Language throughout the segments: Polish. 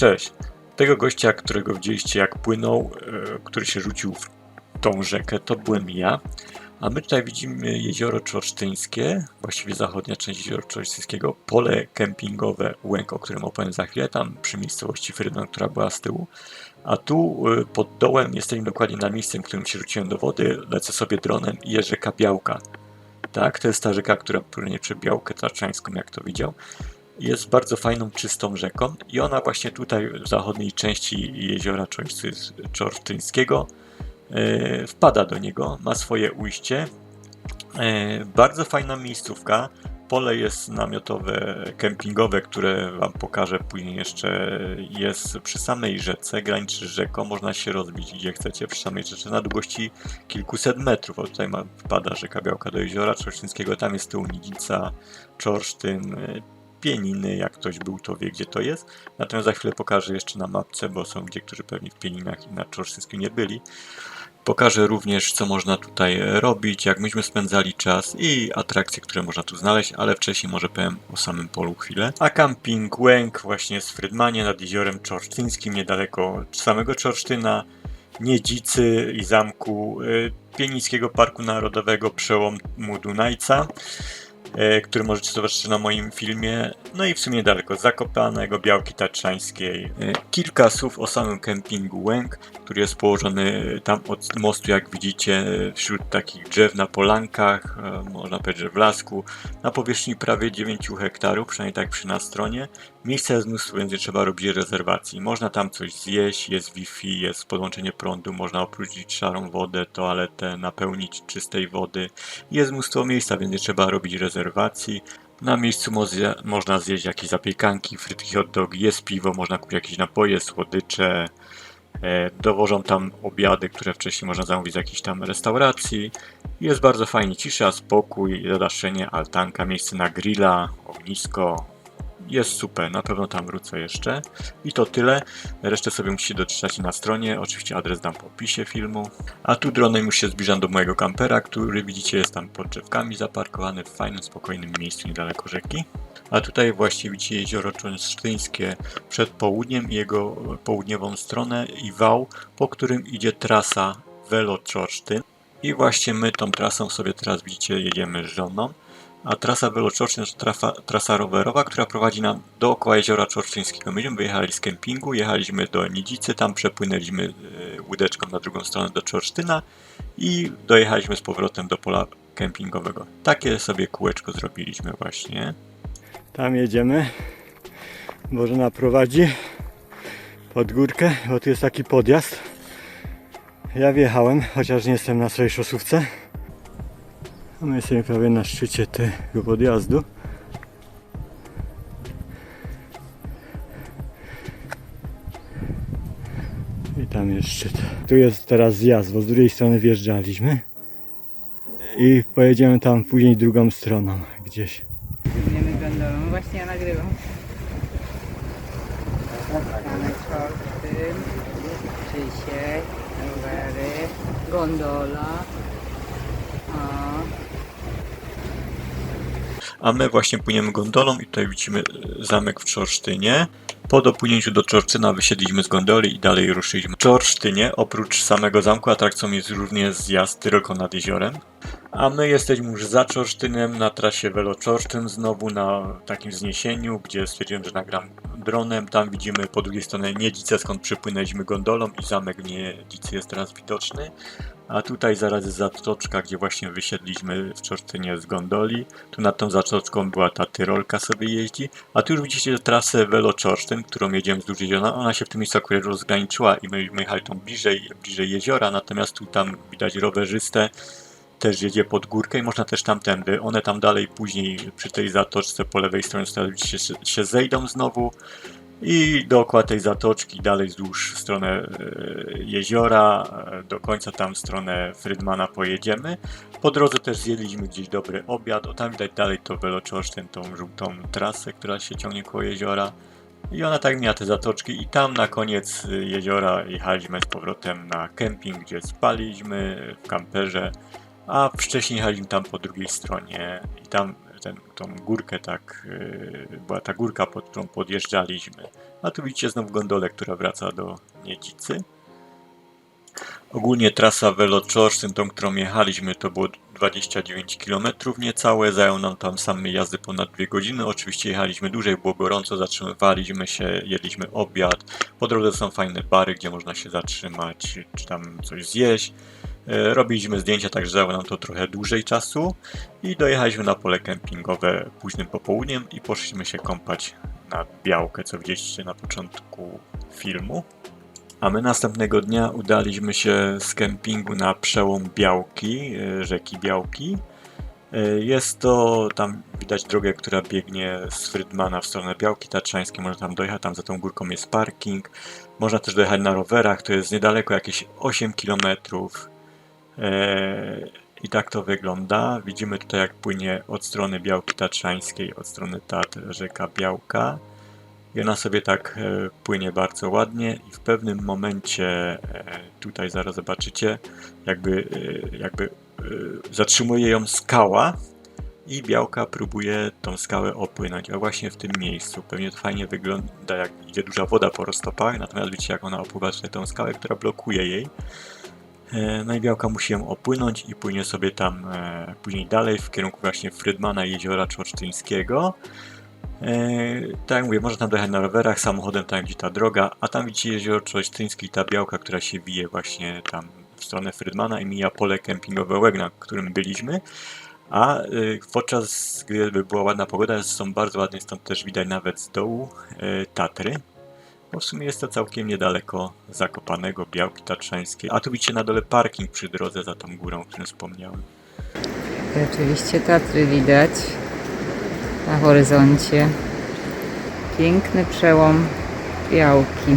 Cześć. Tego gościa, którego widzieliście jak płynął, e, który się rzucił w tą rzekę, to byłem ja. A my tutaj widzimy jezioro Czorsztyńskie, właściwie zachodnia część jeziora Czorsztyńskiego, pole kempingowe Łęk, o którym opowiem za chwilę, tam przy miejscowości Frydon, która była z tyłu. A tu e, pod dołem jesteśmy dokładnie na miejscem, w którym się rzuciłem do wody, lecę sobie dronem i jest rzeka Białka. Tak, to jest ta rzeka, która płynie przez Białkę Tarczańską, jak to widział jest bardzo fajną, czystą rzeką i ona właśnie tutaj w zachodniej części jeziora Czorszty- Czorsztyńskiego e, wpada do niego, ma swoje ujście. E, bardzo fajna miejscówka. Pole jest namiotowe, kempingowe, które Wam pokażę później jeszcze. Jest przy samej rzece, graniczy z rzeką. Można się rozbić gdzie chcecie, przy samej rzece na długości kilkuset metrów. O, tutaj ma, wpada rzeka Białka do jeziora Czorsztyńskiego. Tam jest tył Nidzica, Czorsztyn, e, Pieniny, jak ktoś był, to wie, gdzie to jest. Natomiast za chwilę pokażę jeszcze na mapce, bo są gdzie, którzy pewnie w Pieninach i na Czorsztyńskim nie byli. Pokażę również, co można tutaj robić, jak myśmy spędzali czas i atrakcje, które można tu znaleźć, ale wcześniej może powiem o samym polu chwilę. A camping Łęk właśnie z Frydmanie nad jeziorem Czorsztyńskim, niedaleko samego Czorsztyna, Niedzicy i zamku y, Pienickiego Parku Narodowego przełomu Dunajca który możecie zobaczyć na moim filmie. No i w sumie daleko Zakopanego, Białki Tatrzańskiej. E, Kilka słów o samym kempingu Łęk, który jest położony tam od mostu, jak widzicie, e, wśród takich drzew na polankach, e, można powiedzieć, że w lasku, na powierzchni prawie 9 hektarów, przynajmniej tak przy na stronie. Miejsca jest mnóstwo, więc nie trzeba robić rezerwacji. Można tam coś zjeść, jest Wi-Fi, jest podłączenie prądu, można opróżnić szarą wodę, toaletę, napełnić czystej wody. Jest mnóstwo miejsca, więc nie trzeba robić rezerwacji. Na miejscu mo- można zjeść jakieś zapiekanki, frytki, hot dogi, jest piwo, można kupić jakieś napoje, słodycze. E, dowożą tam obiady, które wcześniej można zamówić z jakiejś tam restauracji. Jest bardzo fajnie, cisza, spokój, zadaszenie, altanka, miejsce na grilla, ognisko. Jest super, na pewno tam wrócę jeszcze. I to tyle. Resztę sobie musicie doczytać na stronie. Oczywiście adres dam w opisie filmu. A tu dronem już się zbliżam do mojego kampera, który widzicie jest tam pod drzewkami zaparkowany w fajnym, spokojnym miejscu niedaleko rzeki. A tutaj właśnie widzicie jezioro Czorsztyńskie przed południem jego południową stronę i wał, po którym idzie trasa Velo Czorsztyn. I właśnie my tą trasą sobie teraz widzicie jedziemy z żoną. A trasa Velo Czorsztyn to trafa, trasa rowerowa, która prowadzi nam dookoła jeziora Czorsztyńskiego. Myśmy wyjechali z kempingu, jechaliśmy do Nidzicy, tam przepłynęliśmy e, łódeczką na drugą stronę do Czorsztyna i dojechaliśmy z powrotem do pola kempingowego. Takie sobie kółeczko zrobiliśmy właśnie. Tam jedziemy. Bożena prowadzi pod górkę, bo tu jest taki podjazd. Ja wjechałem, chociaż nie jestem na swojej szosówce. A my jesteśmy prawie na szczycie tego podjazdu. I tam jest szczyt. Tu jest teraz zjazd, bo z drugiej strony wjeżdżaliśmy. I pojedziemy tam później drugą stroną gdzieś. Gondolą. Właśnie ja nagrywam. Mamy czorty, Krzysiek, rowery, gondola. O, A my właśnie płyniemy gondolą i tutaj widzimy e, zamek w Czorsztynie. Po dopłynięciu do Czorsztyna wysiedliśmy z gondoli i dalej ruszyliśmy. W Czorsztynie oprócz samego zamku atrakcją jest również zjazd tylko nad jeziorem. A my jesteśmy już za Czorsztynem na trasie Velo Czorsztyn znowu na takim wzniesieniu, gdzie stwierdziłem, że nagram dronem. Tam widzimy po drugiej stronie Niedzice, skąd przypłynęliśmy gondolą i zamek w Niedzicy jest teraz widoczny. A tutaj zaraz jest zatoczka, gdzie właśnie wysiedliśmy w Czorsztynie z gondoli. Tu nad tą zatoczką była ta tyrolka sobie jeździ. A tu już widzicie trasę Velo Czorsztyn, którą jedziemy wzdłuż jeziora. Ona się w tym miejscu akurat rozgraniczyła i my, jechali tą bliżej, bliżej jeziora, natomiast tu tam widać rowerzystę też jedzie pod górkę i można też tamtędy. One tam dalej później przy tej zatoczce po lewej stronie się, się zejdą znowu i dookoła tej zatoczki dalej wzdłuż stronę e, jeziora e, do końca tam w stronę Frydmana pojedziemy. Po drodze też zjedliśmy gdzieś dobry obiad. O tam widać dalej to Veloczorsztyn, tą żółtą trasę, która się ciągnie koło jeziora. I ona tak miała te zatoczki i tam na koniec y, jeziora jechaliśmy z powrotem na kemping, gdzie spaliśmy w kamperze, a wcześniej jechaliśmy tam po drugiej stronie i tam ten, tą górkę tak, y, była ta górka, pod którą podjeżdżaliśmy. A tu widzicie znowu gondolę, która wraca do Niedzicy. Ogólnie trasa Veloczorsztyn, tą którą jechaliśmy, to było 29 km niecałe, zajął nam tam samej jazdy ponad 2 godziny. Oczywiście jechaliśmy dłużej, było gorąco, zatrzymywaliśmy się, jedliśmy obiad. Po drodze są fajne bary, gdzie można się zatrzymać, czy tam coś zjeść. E, Robiliśmy zdjęcia, także zajęło nam to trochę dłużej czasu i dojechaliśmy na pole kempingowe późnym popołudniem i poszliśmy się kąpać na Białkę, co widzieliście na początku filmu. A my następnego dnia udaliśmy się z kempingu na przełom Białki, e, rzeki Białki. E, Jest to, tam widać drogę, która biegnie z Frydmana w stronę Białki Tatrzańskiej, można tam dojechać, tam za tą górką jest parking. Można też dojechać na rowerach, to jest niedaleko, jakieś 8 kilometrów. Eee, I tak to wygląda. Widzimy tutaj, jak płynie od strony Białki Tatrzańskiej, od strony Tatr rzeka Białka. I ona sobie tak e, płynie bardzo ładnie i w pewnym momencie, e, tutaj zaraz zobaczycie, jakby, e, jakby e, zatrzymuje ją skała i Białka próbuje tą skałę opłynąć, a właśnie w tym miejscu. Pewnie to fajnie wygląda, jak idzie duża woda po roztopach, natomiast widzicie, jak ona opływa tutaj tą skałę, która blokuje jej. E, No i Białka musi ją opłynąć i płynie sobie tam e, później dalej w kierunku właśnie Frydmana jeziora Czorsztyńskiego. E, tak jak mówię, można tam dojechać na rowerach, samochodem tam gdzie ta droga, a tam widzicie jezioro Czorsztyńskie i ta Białka, która się wije właśnie tam w stronę Frydmana i mija pole kempingowe Łeg, na którym byliśmy. A podczas gdy była ładna pogoda, są bardzo ładnie, stąd też widać nawet z dołu Tatry. Bo w sumie jest to całkiem niedaleko Zakopanego, Białki Tatrzańskiej. A tu widzicie na dole parking przy drodze za tą górą, o którym wspomniałem. Rzeczywiście Tatry widać na horyzoncie. Piękny przełom Białki.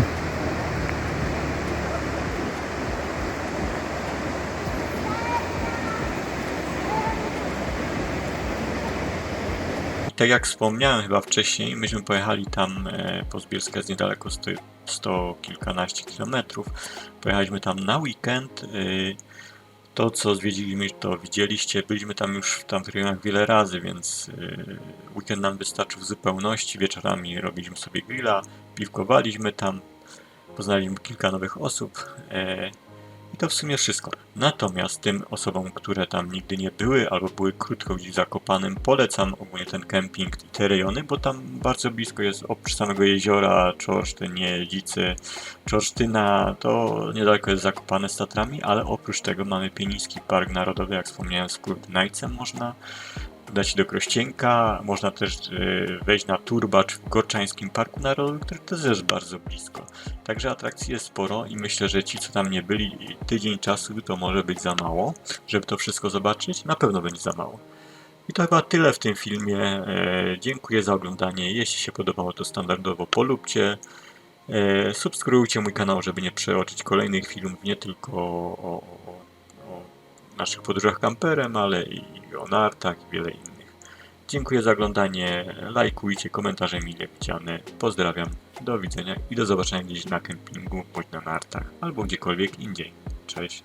Tak jak wspomniałem chyba wcześniej, myśmy pojechali tam e, po Zbielskę jest niedaleko 100, 100 kilkanaście kilometrów. Pojechaliśmy tam na weekend. y, To co zwiedziliśmy, to widzieliście. Byliśmy tam już w tamtych rejonach wiele razy, więc y, weekend nam wystarczył w zupełności. Wieczorami robiliśmy sobie grilla, piwkowaliśmy tam, poznaliśmy kilka nowych osób. e, I to w sumie wszystko. Natomiast tym osobom, które tam nigdy nie były albo były krótko gdzieś zakopanym, polecam ogólnie ten kemping i te rejony, bo tam bardzo blisko jest oprócz samego jeziora, Czorsztyn, Niedzicy, Czorsztyna, to niedaleko jest zakopane z Tatrami, ale oprócz tego mamy Pieniński Park Narodowy, jak wspomniałem, z Najcem można się do Krościenka, można też y, wejść na turbacz w Gorczańskim Parku Narodowym, który też jest bardzo blisko. Także atrakcji jest sporo i myślę, że ci, co tam nie byli, tydzień czasu to może być za mało, żeby to wszystko zobaczyć. Na pewno będzie za mało. I to chyba tyle w tym filmie. E, dziękuję za oglądanie. Jeśli się podobało, to standardowo polubcie. E, subskrybujcie mój kanał, żeby nie przeoczyć kolejnych filmów, nie tylko o naszych podróżach kamperem, ale i o nartach i wiele innych. Dziękuję za oglądanie. Lajkujcie, komentarze mile widziane. Pozdrawiam. Do widzenia i do zobaczenia gdzieś na kempingu, bądź na nartach, albo gdziekolwiek indziej. Cześć.